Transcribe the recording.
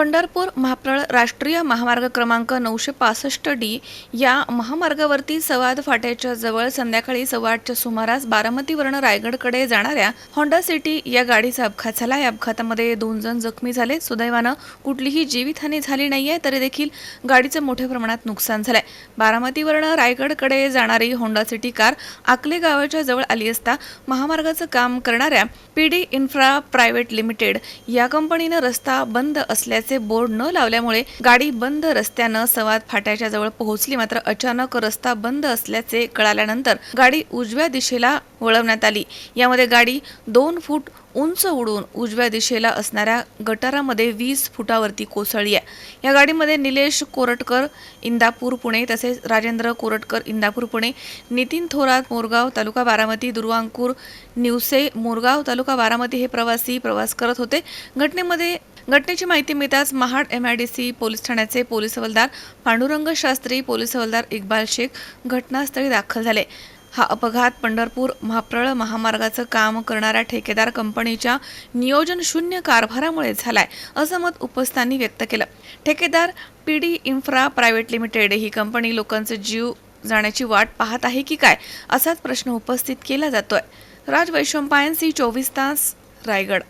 पंढरपूर महाप्रळ राष्ट्रीय महामार्ग क्रमांक नऊशे पासष्ट डी या महामार्गावरती सवाद फाट्याच्या जवळ संध्याकाळी सव्वा आठच्या सुमारास बारामतीवरून रायगडकडे जाणाऱ्या होंडा सिटी या गाडीचा अपघात झाला. या अपघातामध्ये दोन जण जखमी झाले. सुदैवानं कुठलीही जीवितहानी झाली नाहीये तरी देखील गाडीचं मोठ्या प्रमाणात नुकसान झालंय. बारामतीवरून रायगडकडे जाणारी होंडा सिटी कार आकले गावाच्या जवळ आली असता महामार्गाचं काम करणाऱ्या पीडी इन्फ्रा प्रायव्हेट लिमिटेड या कंपनीनं रस्ता बंद असल्याचे बोर्ड न लावल्यामुळे गाडी बंद रस्त्यानं सवाद फाट्याच्या जवळ पोहोचली. मात्र अचानक रस्ता बंद असल्याचे कळाल्यानंतर गाडी उजव्या दिशेला वळवण्यात आली. यामध्ये गाडी दोन फूट उंच उडून उजव्या दिशेला असणाऱ्या गटारामध्ये वीस फुटावरती कोसळली आहे. या गाडीमध्ये निलेश कोरटकर इंदापूर पुणे तसेच राजेंद्र कोरटकर इंदापूर पुणे नितीन थोरात मोरगाव तालुका बारामती दुर्वांकूर निवसे मोरगाव तालुका बारामती हे प्रवासी प्रवास करत होते. घटनेमध्ये घटनेची माहिती मिळताच Mahad M I D C police ठाण्याचे पोलीस हवालदार पांडुरंग शास्त्री पोलीस हवालदार इक्बाल शेख घटनास्थळी दाखल झाले. हा अपघात पंढरपूर महाप्रळ महामार्गाचं काम करणाऱ्या ठेकेदार कंपनीच्या नियोजन शून्य कारभारामुळे झालाय असं मत उपस्थांनी व्यक्त केलं. ठेकेदार P D infra private limited ही कंपनी लोकांचे जीव जाण्याची वाट पाहत आहे की काय असाच प्रश्न उपस्थित केला जातोय. राज वैशंपायन सी चोवीस तास रायगड.